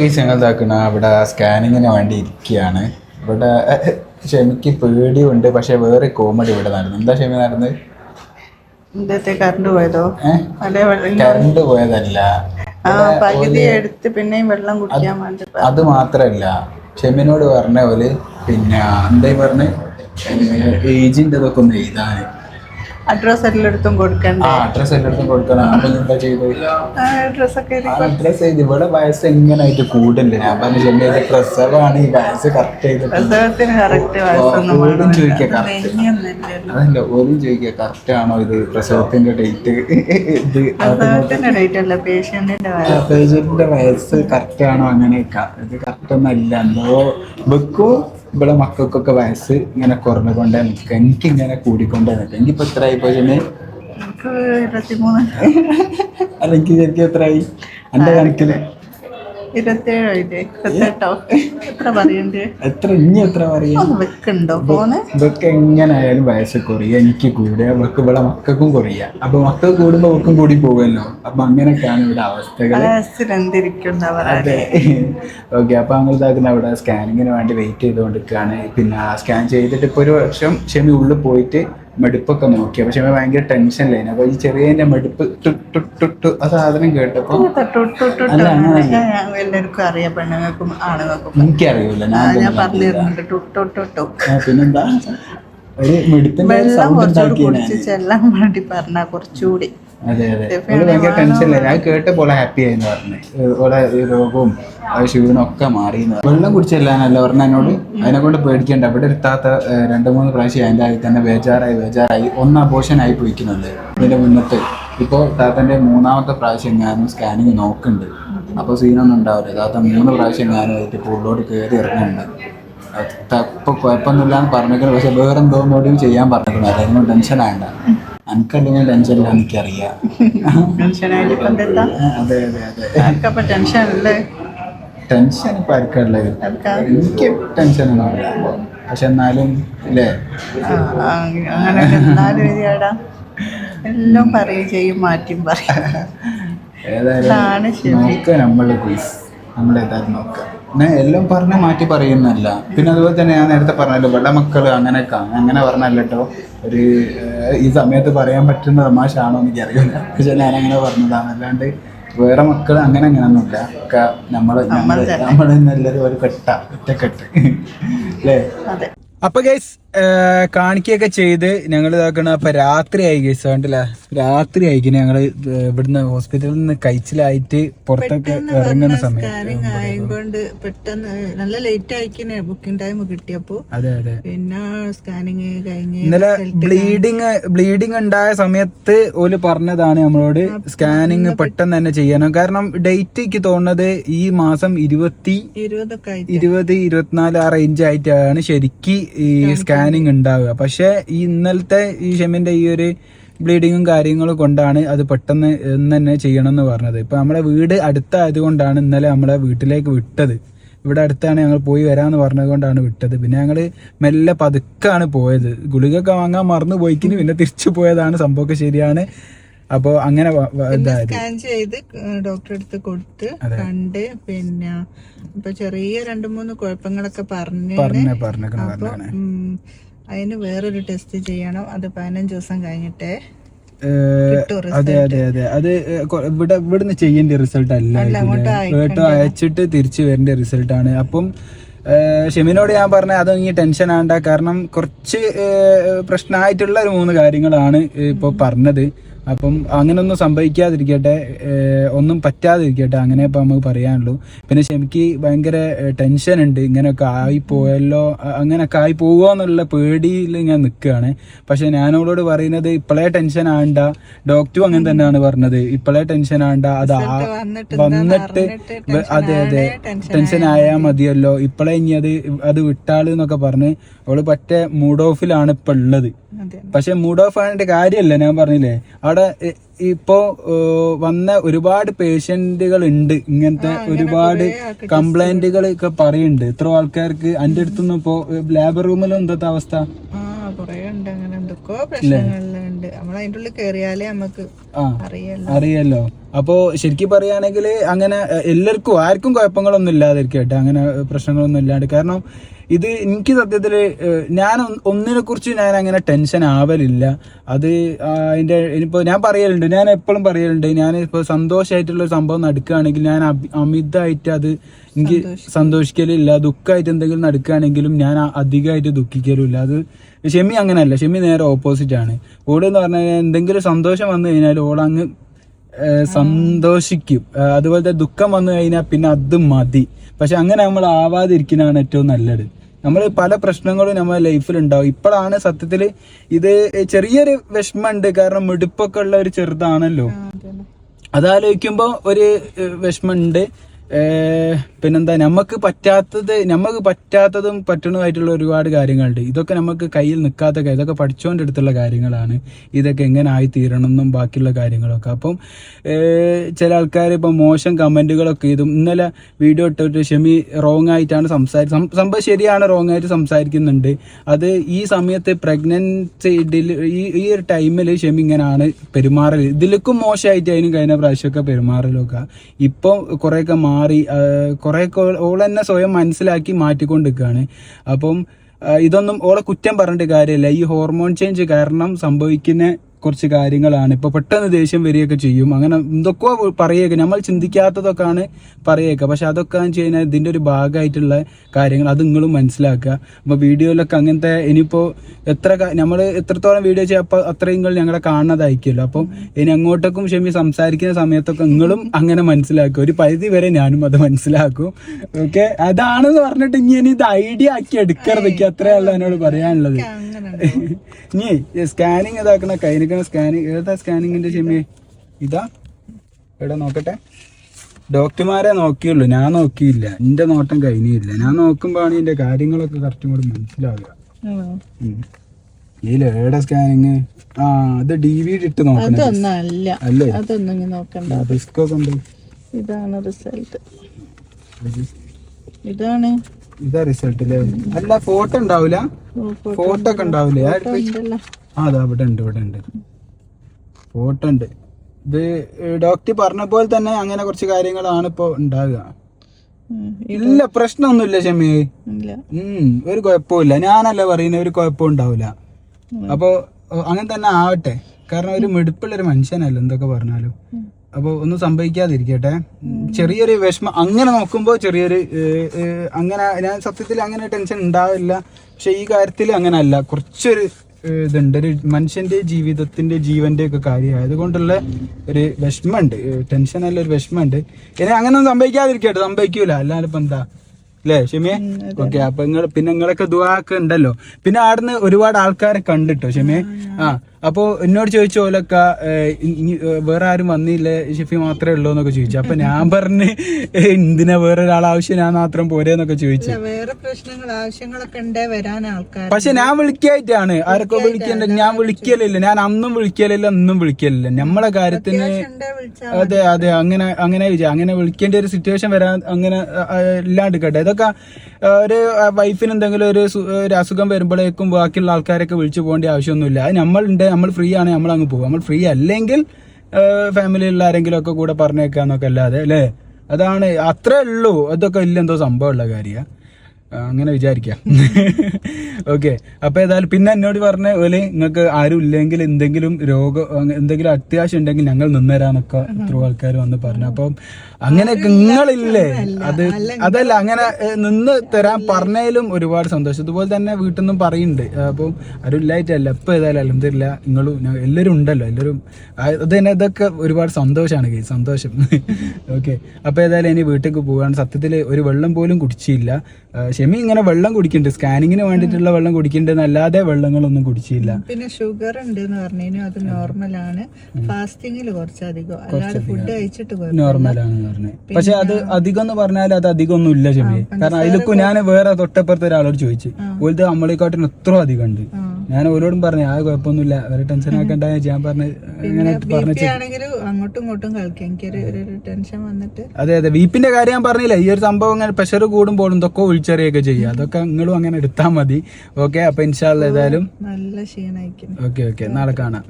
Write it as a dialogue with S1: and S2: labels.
S1: Case ഞങ്ങൾ ഇതാക്കണ അവിടെ സ്കാനിങ്ങിന് വേണ്ടി ഇരിക്കുകയാണ് ഇവിടെ ക്ഷമിക്ക് പേടിയുണ്ട് പക്ഷെ വേറെ കോമഡി ഇവിടെ നടന്നു. എന്താ ക്ഷമി നടന്നത്?
S2: ഇന്നത്തെ കറണ്ട് പോയതോ?
S1: പോയതല്ല.
S2: ആ പകുതി എടുത്ത് പിന്നെയും വെള്ളം കുടിക്കാൻ വേണ്ടി
S1: അത് മാത്രല്ല. ഷെമിനോട് പറഞ്ഞ പോലെ പിന്നെ എന്തായി പറഞ്ഞ? ഏജിന്റെ ഇതൊക്കെ ഒന്ന് എഴുതാന്.
S2: അഡ്രസ് എല്ലായിടത്തും കൊടുക്കണ്ടേ?
S1: അഡ്രസ് എല്ലായിടത്തും കൊടുക്കണം. അപ്പൊ നീ എന്താ ചെയ്തു
S2: അഡ്രസ്
S1: ഇവിടെ വയസ്സ് എങ്ങനെയായിട്ട് കൂടല്ലേ ഞാൻ പറഞ്ഞില്ലേ പ്രസവാണ്. ഈ വയസ്സ് കറക്റ്റ് ഓരും ചോദിക്കുക അതല്ല ഓരും ചോദിക്കുക കറക്റ്റ് ആണോ ഇത്? പ്രസവത്തിന്റെ ഡേറ്റ് ഇത്
S2: പേഷ്യന്റിന്റെ വയസ്സ്.
S1: കറക്റ്റ് ആണോ അങ്ങനെയൊക്കെ. ഇത് കറക്റ്റ് ഒന്നല്ല എന്തോ വെക്കും. ഇവിടെ മക്കൾക്കൊക്കെ വയസ്സ് ഇങ്ങനെ കുറഞ്ഞുകൊണ്ടേ നിൽക്കുക എനിക്ക് ഇങ്ങനെ കൂടിക്കൊണ്ടേ നിൽക്കുക എത്ര ആയി പോയി
S2: എനിക്ക് ഇരുപത്തിമൂന്ന്.
S1: അല്ലെങ്കിൽ ശരിക്കും എത്രയായി എന്റെ കണക്കിൽ.
S2: ഇരുപത്തേഴായില്ലേ? ഇരുപത്തെട്ടോ? എത്ര പറയണ്ടേ?
S1: എത്ര ഇനി എത്ര പറയാ
S2: ഒന്ന് വെക്കുണ്ടോ ഫോണ്
S1: ഇതൊക്കെ എങ്ങനെയായാലും വയസ്സ് കുറയുക എനിക്ക് കൂടുക വെക്ക് ഇവിടെ മക്കൾക്കും കുറയുക അപ്പൊ മക്കൾ കൂടുമ്പോ അവർക്കും കൂടി പോകുമല്ലോ അപ്പൊ അങ്ങനെയൊക്കെയാണ് ഇവിടെ അവസ്ഥകൾ അതെ. ഓക്കെ അപ്പൊ അങ്ങനെ ഇതാക്കുന്ന അവിടെ സ്കാനിങ്ങിന് വേണ്ടി വെയിറ്റ് ചെയ്തുകൊണ്ടിരിക്കുകയാണ്. പിന്നെ സ്കാൻ ചെയ്തിട്ട് ഇപ്പൊ ഒരു വർഷം ഷെമി ഉള്ളിൽ പോയിട്ട് മെടുപ്പൊക്കെ നോക്കി പക്ഷെ ഭയങ്കര ടെൻഷനിലായിരുന്നു അപ്പൊ ഈ ചെറിയ മെടുപ്പ് ആ സാധനം കേട്ടപ്പോ അല്ല, അങ്ങനെയല്ല.
S2: എല്ലാവർക്കും അറിയാം പെണ്ണുങ്ങൾക്കും ആണുങ്ങൾക്കും
S1: എനിക്കറിയൂല ഞാൻ പിന്നെന്താ
S2: വെള്ളം കുറച്ചുകൂടി കുടിച്ച് ചെല്ലാൻ വേണ്ടി പറഞ്ഞ കുറച്ചുകൂടി.
S1: അതെ അതെ. ഭയങ്കര ടെൻഷനില്ല ഞാൻ കേട്ടപ്പോൾ ഹാപ്പി ആയിരുന്നു പറഞ്ഞു. രോഗവും ക്ഷീണവും ഒക്കെ മാറി വെള്ളം കുടിച്ചല്ലാന്നല്ല പറഞ്ഞ എന്നോട്. അതിനെ കൊണ്ട് പേടിക്കണ്ട. ഇവിടെ എടുത്താത്ത രണ്ട് മൂന്ന് പ്രാവശ്യം അതിന്റെ ആയി തന്നെ ബേജാറായി ബേജാറായി. ഒന്ന് ആയി പോയിക്കുന്നുണ്ട്. ഇതിന്റെ മുന്നത്ത്. ഇപ്പോൾ താത്തന്റെ മൂന്നാമത്തെ പ്രാവശ്യം ഞാനും സ്കാനിങ് നോക്കുന്നുണ്ട്. അപ്പോൾ സീനൊന്നും ഉണ്ടാവില്ല. താത്ത മൂന്ന് പ്രാവശ്യം ഞാനായിട്ട് ഇപ്പോൾ ഉള്ളോട്ട് കയറി ഇറങ്ങുന്നുണ്ട്. ഇപ്പൊ കുഴപ്പമൊന്നുമില്ലാന്ന് പറഞ്ഞേക്കണം പക്ഷെ വേറെ എന്തോ കൂടിയും ചെയ്യാൻ പറഞ്ഞേക്കണം അതൊന്നും ടെൻഷൻ ആണ്ട എനിക്കല്ലെങ്കിൽ ടെൻഷൻ ഇല്ല എനിക്കറിയാം. അതെ അതെ അതെ.
S2: ടെൻഷൻ അല്ലേ
S1: ടെൻഷൻ ഇപ്പൊ ആർക്കുള്ളത് എനിക്ക് ടെൻഷൻ ഒന്നുമില്ല പക്ഷെ എന്നാലും
S2: അങ്ങനെ എല്ലാം പറയും ചെയ്യും മാറ്റിയും പറയും.
S1: ഏതായാലും നമ്മളെ നോക്കുക പിന്നെ എല്ലാം പറഞ്ഞ് മാറ്റി പറയുന്നല്ല പിന്നെ അതുപോലെ തന്നെ ഞാൻ നേരത്തെ പറഞ്ഞല്ലോ വെള്ള മക്കൾ അങ്ങനെയൊക്കെ. അങ്ങനെ പറഞ്ഞല്ല കേട്ടോ ഒരു ഈ സമയത്ത് പറയാൻ പറ്റുന്ന തമാശ ആണോ എനിക്ക് അറിയില്ല പക്ഷെ ഞാൻ അങ്ങനെ പറഞ്ഞതാണ് അല്ലാണ്ട് വേറെ മക്കൾ അങ്ങനെ അങ്ങനെയൊന്നുമില്ല ഒക്കെ നമ്മൾ നമ്മൾ നമ്മൾ എല്ലാവരും ഒരു കെട്ട ഒറ്റക്കെട്ട്. അല്ലേ? അപ്പൊ ഗൈസ് കാണിക്കുകയൊക്കെ ചെയ്ത് ഞങ്ങൾ ഇതാക്കണ. അപ്പൊ രാത്രി ആയി കണ്ടില്ല? രാത്രി ആയിക്കണ ഞങ്ങൾ ഇവിടുന്ന് ഹോസ്പിറ്റലിൽ നിന്ന് കഴിച്ചിലായിട്ട് പുറത്തൊക്കെ ഇറങ്ങുന്ന സമയം.
S2: കൊണ്ട് പെട്ടെന്ന് നല്ല ലേറ്റ് ആയിക്കണേ ബുക്കിംഗ് ടൈം കിട്ടിയപ്പോ.
S1: അതെ അതെ.
S2: പിന്നെ സ്കാനിങ് കഴിഞ്ഞ്
S1: ഇന്നലെ ബ്ലീഡിങ് ബ്ലീഡിങ് ഉണ്ടായ സമയത്ത് ഓൽ പറഞ്ഞതാണ് നമ്മളോട് സ്കാനിങ് പെട്ടെന്ന് തന്നെ ചെയ്യണം. കാരണം ഡേറ്റ് എനിക്ക് തോന്നുന്നത് ഈ മാസം ഇരുപത്തി ഇരുപത് ഇരുപത്തിനാല് ആ റേഞ്ച് ആയിട്ടാണ് ശരിക്ക് ഈ സ്കാനിങ് ഉണ്ടാവുക. പക്ഷേ ഈ ഇന്നലത്തെ ഈ ഷെമിന്റെ ഈ ഒരു ബ്ലീഡിങ്ങും കാര്യങ്ങളും കൊണ്ടാണ് അത് പെട്ടെന്ന് ഇന്ന് തന്നെ ചെയ്യണം എന്ന് പറഞ്ഞത്. ഇപ്പൊ നമ്മളെ വീട് അടുത്തായത് കൊണ്ടാണ് ഇന്നലെ നമ്മളെ വീട്ടിലേക്ക് വിട്ടത്. ഇവിടെ അടുത്താണ് ഞങ്ങൾ പോയി വരാന്ന് പറഞ്ഞത് കൊണ്ടാണ് വിട്ടത്. പിന്നെ ഞങ്ങൾ മെല്ലെ പതുക്കാണ് പോയത്. ഗുളികയൊക്കെ വാങ്ങാൻ മറന്നു പോയിക്കിന് പിന്നെ തിരിച്ചു പോയതാണ്. സംഭവമൊക്കെ ശരിയാണ്. അപ്പോ അങ്ങനെ
S2: സ്കാൻ ചെയ്ത് ഡോക്ടറെ അടുത്ത് കൊടുത്ത് കണ്ട് പിന്നെ ഇപ്പൊ ചെറിയ രണ്ടു മൂന്ന് കുഴപ്പങ്ങളൊക്കെ പറഞ്ഞു അപ്പൊ അതിന് വേറൊരു ടെസ്റ്റ് ചെയ്യണം. അത് പതിനഞ്ച് ദിവസം കഴിഞ്ഞിട്ടേ
S1: അതെ അതെ അതെ. അത് ഇവിടെ ഇവിടുന്ന് ചെയ്യേണ്ട റിസൾട്ട് അല്ല ഇങ്ങോട്ട് അയച്ചിട്ട് തിരിച്ചു വരേണ്ട റിസൾട്ട് ആണ്. അപ്പം ഷെമിനോട് ഞാൻ പറഞ്ഞ അത് ഈ ടെൻഷൻ ആണ്ട കാരണം കുറച്ച് പ്രശ്നമായിട്ടുള്ള ഒരു മൂന്ന് കാര്യങ്ങളാണ് ഇപ്പൊ പറഞ്ഞത്. അപ്പം അങ്ങനൊന്നും സംഭവിക്കാതിരിക്കട്ടെ ഒന്നും പറ്റാതിരിക്കട്ടെ അങ്ങനെ ഇപ്പൊ നമുക്ക് പറയാനുള്ളൂ. പിന്നെ ഷെമിക്ക് ഭയങ്കര ടെൻഷൻ ഉണ്ട്. ഇങ്ങനെയൊക്കെ ആയി പോയല്ലോ അങ്ങനെയൊക്കെ ആയി പോകുമോ എന്നുള്ള പേടിയിൽ ഞാൻ നിൽക്കുകയാണ് പക്ഷെ ഞാനവളോട് പറയുന്നത് ഇപ്പോഴേ ടെൻഷൻ ആണ്ട ഡോക്ടറും അങ്ങനെ തന്നെയാണ് പറഞ്ഞത്. ഇപ്പോഴേ ടെൻഷൻ ആണ്ട അത്
S2: വന്നിട്ട്
S1: അതെ അതെ. ടെൻഷൻ ആയാൽ മതിയല്ലോ. ഇപ്പോഴേ ഇനി അത് അത് വിട്ടാൾ എന്നൊക്കെ പറഞ്ഞ് അവൾ പറ്റേ മൂഡ് ഓഫിലാണ് ഇപ്പൊ ഉള്ളത്. പക്ഷെ മൂഡ് ഓഫ് ആയിട്ട് കാര്യമല്ല ഞാൻ പറഞ്ഞില്ലേ അവിടെ ഇപ്പോ വന്ന ഒരുപാട് പേഷ്യന്റുകൾ ഉണ്ട് ഇങ്ങനത്തെ ഒരുപാട് കംപ്ലൈന്റുകൾ ഒക്കെ പറയുന്നുണ്ട് ഇത്ര ആൾക്കാർക്ക് അന്റെ അടുത്തൊന്നും ഇപ്പോ ലേബർ റൂമിലും എന്താ അവസ്ഥ? അറിയല്ലോ. അപ്പോ ശരിക്കും പറയുകയാണെങ്കിൽ അങ്ങനെ എല്ലാവർക്കും ആർക്കും കുഴപ്പങ്ങളൊന്നും ഇല്ലാതിരിക്കട്ടെ. കേട്ടോ അങ്ങനെ പ്രശ്നങ്ങളൊന്നും ഇല്ലാണ്ട്. കാരണം ഇത് എനിക്ക് സത്യത്തിൽ ഞാൻ ഒന്നിനെ കുറിച്ച് ഞാൻ അങ്ങനെ ടെൻഷൻ ആവലില്ല. അത് അതിന്റെ ഇനിയിപ്പോൾ ഇനിയിപ്പോ ഞാൻ പറയലുണ്ട് ഞാൻ എപ്പോഴും പറയലുണ്ട് ഞാൻ ഇപ്പോൾ സന്തോഷമായിട്ടുള്ള ഒരു സംഭവം നടക്കുകയാണെങ്കിൽ ഞാൻ അമിതമായിട്ട് അത് എനിക്ക് സന്തോഷിക്കലില്ല ദുഃഖമായിട്ട് എന്തെങ്കിലും നടക്കുകയാണെങ്കിലും ഞാൻ അധികമായിട്ട് ദുഃഖിക്കലുമില്ല. അത് ഷെമി അങ്ങനെയല്ല ഷെമി നേരെ ഓപ്പോസിറ്റ് ആണ്. ഓട് എന്ന് പറഞ്ഞാൽ എന്തെങ്കിലും സന്തോഷം വന്നു കഴിഞ്ഞാൽ ഓളങ്ങ് ഏഹ് സന്തോഷിക്കും. അതുപോലത്തെ ദുഃഖം വന്നു കഴിഞ്ഞാൽ പിന്നെ അത് മതി. പക്ഷെ അങ്ങനെ നമ്മൾ ആവാതിരിക്കുന്നതാണ് ഏറ്റവും നല്ലത്. നമ്മൾ പല പ്രശ്നങ്ങളും നമ്മുടെ ലൈഫിൽ ഉണ്ടാവും. ഇപ്പോഴാണ് സത്യത്തിൽ ഇത് ചെറിയൊരു വിഷമമുണ്ട്. കാരണം മിടുപ്പൊക്കെ ഉള്ള ഒരു ചെറുതാണല്ലോ. അതാലോചിക്കുമ്പോൾ ഒരു വിഷമമുണ്ട്. പിന്നെന്താ നമുക്ക് പറ്റാത്തത് നമുക്ക് പറ്റാത്തതും പറ്റുന്നതായിട്ടുള്ള ഒരുപാട് കാര്യങ്ങളുണ്ട്. ഇതൊക്കെ നമുക്ക് കയ്യിൽ നിൽക്കാത്ത ഇതൊക്കെ പഠിച്ചുകൊണ്ടെടുത്തുള്ള കാര്യങ്ങളാണ്. ഇതൊക്കെ എങ്ങനെ ആയി തീരണം എന്നും ബാക്കിയുള്ള കാര്യങ്ങളൊക്കെ. അപ്പം ചില ആൾക്കാർ ഇപ്പം മോശം കമന്റുകളൊക്കെ ഇതും ഇന്നലെ വീഡിയോ ഇട്ടിട്ട് ഷെമി റോങ് ആയിട്ടാണ് സംസാരി സംഭവം ശരിയാണ് റോങ് ആയിട്ട് സംസാരിക്കുന്നുണ്ട്. അത് ഈ സമയത്ത് പ്രഗ്നൻസി ഈ ഈ ഒരു ടൈമിൽ ഷെമി ഇങ്ങനെയാണ് പെരുമാറൽ ഇതിലേക്കും മോശമായിട്ട് അതിനും കഴിഞ്ഞ പ്രാവശ്യമൊക്കെ പെരുമാറലൊക്കെ. ഇപ്പം കുറേയൊക്കെ മാറി കുറേ ഓൾ തന്നെ സ്വയം മനസ്സിലാക്കി മാറ്റിക്കൊണ്ടിരിക്കുകയാണ്. അപ്പം ഇതൊന്നും ഓളെ കുറ്റം പറഞ്ഞിട്ട് കാര്യമില്ല. ഈ ഹോർമോൺ ചേഞ്ച് കാരണം സംഭവിക്കുന്ന കുറച്ച് കാര്യങ്ങളാണ്. ഇപ്പൊ പെട്ടെന്ന് ദേഷ്യം വരികയൊക്കെ ചെയ്യും. അങ്ങനെ എന്തൊക്കെയോ പറയുക നമ്മൾ ചിന്തിക്കാത്തതൊക്കെയാണ് പറയുക പക്ഷെ അതൊക്കെ എന്ന് വെച്ച് കഴിഞ്ഞാൽ ഇതിന്റെ ഒരു ഭാഗമായിട്ടുള്ള കാര്യങ്ങൾ അത് നിങ്ങളും മനസ്സിലാക്കുക. അപ്പൊ വീഡിയോയിലൊക്കെ അങ്ങനത്തെ ഇനിയിപ്പോ എത്ര നമ്മൾ എത്രത്തോളം വീഡിയോ ചെയ്യാം അപ്പൊ അത്രയും നിങ്ങൾ ഞങ്ങളെ കാണുന്നതായിരിക്കുമല്ലോ. അപ്പം ഇനി അങ്ങോട്ടേക്കും ക്ഷമി സംസാരിക്കുന്ന സമയത്തൊക്കെ നിങ്ങളും അങ്ങനെ മനസ്സിലാക്കുക. ഒരു പരിധി വരെ ഞാനും അത് മനസ്സിലാക്കും. ഓക്കെ അതാണെന്ന് പറഞ്ഞിട്ട് ഇനി ഇത് ഐഡിയ ആക്കി എടുക്കരുതൊക്കെ അത്രയല്ല എന്നോട് പറയാനുള്ളത്. ഇനി സ്കാനിങ് ഇതാക്കണ കൈനിക്കണ സ്കാനിങ് ഏതാ സ്കാനിങ്ങിന്റെ ക്ഷമയെ ഇതാ. എവിടെ നോക്കട്ടെ. ഡോക്ടർമാരെ നോക്കിയുള്ളൂ. ഞാൻ നോക്കിയില്ല. എന്റെ നോട്ടം കഴിഞ്ഞില്ല. ഞാൻ നോക്കുമ്പോഴാണ് ഇതിന്റെ കാര്യങ്ങളൊക്കെ കറക്റ്റും കൂടി മനസ്സിലാവുക. ഉം. ഇതിൽ സ്കാനിങ് ആ അത് ഡി വി ഇട്ട് നോക്കണം.
S2: അതൊന്നല്ല.
S1: അല്ലേ?
S2: അതൊന്നും ഇങ്ങനെ നോക്കണ്ട.
S1: റിസ്ക്
S2: ഇതാണ് റിസൾട്ട്. ഇതാണ്
S1: ഇതാ റിസൾട്ട് അല്ലേ അല്ല ഫോട്ടോ ഉണ്ടാവില്ല ഫോട്ടോ ഒക്കെ ഉണ്ടാവില്ലേ. അതാ ഇവിടെ ഉണ്ട് ഇവിടെ ഉണ്ട്. ഫോട്ടോ ഉണ്ട്. ഇത് ഡോക്ടർ പറഞ്ഞ പോലെ തന്നെ അങ്ങനെ കുറച്ച് കാര്യങ്ങളാണ് ഇപ്പൊ
S2: ഉണ്ടാവുക.
S1: ഇല്ല പ്രശ്നമൊന്നുമില്ല ഷമി. ഉം ഒരു കുഴപ്പമില്ല ഞാനല്ല പറയുന്നത് ഒരു കുഴപ്പം ഉണ്ടാവില്ല. അപ്പൊ അങ്ങനെ തന്നെ ആവട്ടെ. കാരണം ഒരു മിടുപ്പുള്ള ഒരു മനുഷ്യനല്ല എന്തൊക്കെ പറഞ്ഞാലും. അപ്പൊ ഒന്നും സംഭവിക്കാതിരിക്കട്ടെ. ചെറിയൊരു വിഷമം. അങ്ങനെ നോക്കുമ്പോൾ ചെറിയൊരു അങ്ങനെ ഞാൻ സത്യത്തിൽ അങ്ങനെ ടെൻഷൻ ഉണ്ടാവില്ല. പക്ഷെ ഈ കാര്യത്തിൽ അങ്ങനെ അല്ല കുറച്ചൊരു ഇതുണ്ട്. ഒരു മനുഷ്യന്റെ ജീവിതത്തിന്റെ ജീവന്റെ ഒക്കെ കാര്യം. ആയതുകൊണ്ടുള്ള ഒരു വിഷമമുണ്ട്. ടെൻഷൻ അല്ല ഒരു വിഷമമുണ്ട്. ഇനി അങ്ങനെ ഒന്നും സംഭവിക്കാതിരിക്കട്ടെ. സംഭവിക്കൂല. അല്ലാതെ ഇപ്പൊ എന്താ? അല്ലേ ഷെമിയെ? ഓക്കെ അപ്പൊ നിങ്ങൾ പിന്നെ നിങ്ങളൊക്കെ ദുവാക്കുണ്ടല്ലോ പിന്നെ ആടുന്ന് ഒരുപാട് ആൾക്കാരെ കണ്ടിട്ടോ ഷെമിയെ? ആ. അപ്പോ എന്നോട് ചോദിച്ച പോലൊക്കെ വേറെ ആരും വന്നില്ലേ? ഷെഫി മാത്രമേ ഉള്ളൂ എന്നൊക്കെ ചോദിച്ചു. അപ്പൊ ഞാൻ പറഞ്ഞ് എന്തിനാ വേറെ ഒരാൾ ആവശ്യം? ഞാൻ മാത്രം പോരെ എന്നൊക്കെ
S2: ചോദിച്ചു. വേറെ പ്രശ്നങ്ങൾ ആവശ്യങ്ങളൊക്കെ ഉണ്ടേ വരാൻ ആൾക്കാർ
S1: പക്ഷെ ഞാൻ വിളിക്കായിട്ടാണ്. ആരൊക്കെ വിളിക്കണ്ട? ഞാൻ വിളിക്കലില്ല. ഞാൻ അന്നും വിളിക്കലില്ല ഇന്നും വിളിക്കലില്ല. നമ്മളെ കാര്യത്തിന് അതെ അതെ. അങ്ങനെ അങ്ങനെ വിചാരിച്ചു അങ്ങനെ വിളിക്കേണ്ട ഒരു സിറ്റുവേഷൻ വരാൻ അങ്ങനെ ആ, ആ, ഇല്ലാണ്ട് കേട്ടെ ഇതൊക്കെ ഒരു വൈഫിന് എന്തെങ്കിലും ഒരു ഒരു അസുഖം വരുമ്പോഴേക്കും ബാക്കിയുള്ള ആൾക്കാരൊക്കെ വിളിച്ചു പോകേണ്ട ആവശ്യമൊന്നുമില്ല. അത് നമ്മളുണ്ട് നമ്മൾ ഫ്രീ ആണെങ്കിൽ നമ്മൾ അങ്ങ് പോകും. നമ്മൾ ഫ്രീ അല്ലെങ്കിൽ ഫാമിലിയിലുള്ള ആരെങ്കിലും ഒക്കെ കൂടെ പറഞ്ഞേക്കാന്നൊക്കെ അല്ലാതെ അല്ലേ? അതാണ് അത്രേ ഉള്ളൂ. അതൊക്കെ ഇല്ല എന്തോ സംഭവമുള്ള കാര്യമാണ് അങ്ങനെ വിചാരിക്കാം. ഓക്കെ. അപ്പൊ ഏതായാലും പിന്നെ എന്നോട് പറഞ്ഞ പോലെ നിങ്ങൾക്ക് ആരും ഇല്ലെങ്കിൽ എന്തെങ്കിലും രോഗം എന്തെങ്കിലും അത്യാവശ്യം ഉണ്ടെങ്കിൽ ഞങ്ങൾ നിന്നരാന്നൊക്കെ ഇത്ര ആൾക്കാർ വന്ന് പറഞ്ഞു. അപ്പം അങ്ങനെയൊക്കെ നിങ്ങളില്ലേ? അത് അതല്ല അങ്ങനെ നിന്ന് തരാൻ പറഞ്ഞതിലും ഒരുപാട് സന്തോഷം. ഇതുപോലെ തന്നെ വീട്ടിൽ നിന്നും പറയുന്നുണ്ട്. അപ്പം ആരും ഇല്ലായിട്ടല്ല ഇപ്പൊ ഏതായാലും അലഹമില്ല നിങ്ങളും എല്ലാവരും ഉണ്ടല്ലോ എല്ലാവരും. അത് തന്നെ ഇതൊക്കെ ഒരുപാട് സന്തോഷമാണ് കേ സന്തോഷം. ഓക്കെ. അപ്പം ഏതായാലും ഇനി വീട്ടിലേക്ക് പോവാണ്. സത്യത്തിൽ ഒരു വെള്ളം പോലും കുടിച്ചില്ല. ഷെമി ഇങ്ങനെ വെള്ളം കുടിക്കുന്നുണ്ട്. സ്കാനിങ്ങിന് വേണ്ടിയിട്ടുള്ള വെള്ളം കുടിക്കുന്നുണ്ട് അല്ലാതെ വെള്ളങ്ങളൊന്നും കുടിച്ചില്ല.
S2: പിന്നെ ഷുഗർ ഉണ്ട് എന്ന് പറഞ്ഞു അത് നോർമലാണ് ഫാസ്റ്റിങ്ങിൽ കുറച്ചധികം. അല്ലാതെ ഫുഡ് കഴിച്ചിട്ട്
S1: നോർമലാണ് പറഞ്ഞത് പക്ഷെ അത് അധികം എന്ന് പറഞ്ഞാൽ അത് അധികം ഒന്നും ഇല്ല ഷെമി കാരണം അതിലൊക്കെ ഞാൻ വേറെ തൊട്ടപ്പുറത്തെ ഒരാളോട് ചോദിച്ചു ഓലത് നമ്മളെക്കാട്ടിന് എത്ര അധികം ഉണ്ട് ഞാൻ ഓരോടും പറഞ്ഞു ആ കുഴപ്പമൊന്നുമില്ല അവരെ ടെൻഷൻ ആക്കണ്ട. ഞാൻ പറഞ്ഞു
S2: ഇങ്ങനെ പറഞ്ഞു
S1: അതെ അതെ. വീപ്പിന്റെ കാര്യം ഞാൻ പറഞ്ഞില്ല ഈ ഒരു സംഭവം ഇങ്ങനെ പ്രഷർ കൂടുമ്പോൾ എന്തൊക്കെ ഒഴിച്ചറിയൊക്കെ ചെയ്യുക. അതൊക്കെ നിങ്ങളും അങ്ങനെ എടുത്താൽ മതി. ഓക്കെ അപ്പൊ ഇൻഷാല്ല ഏതായാലും.
S2: നല്ല ക്ഷീണായിരിക്കും
S1: ഓക്കെ ഓക്കെ നാളെ കാണാം.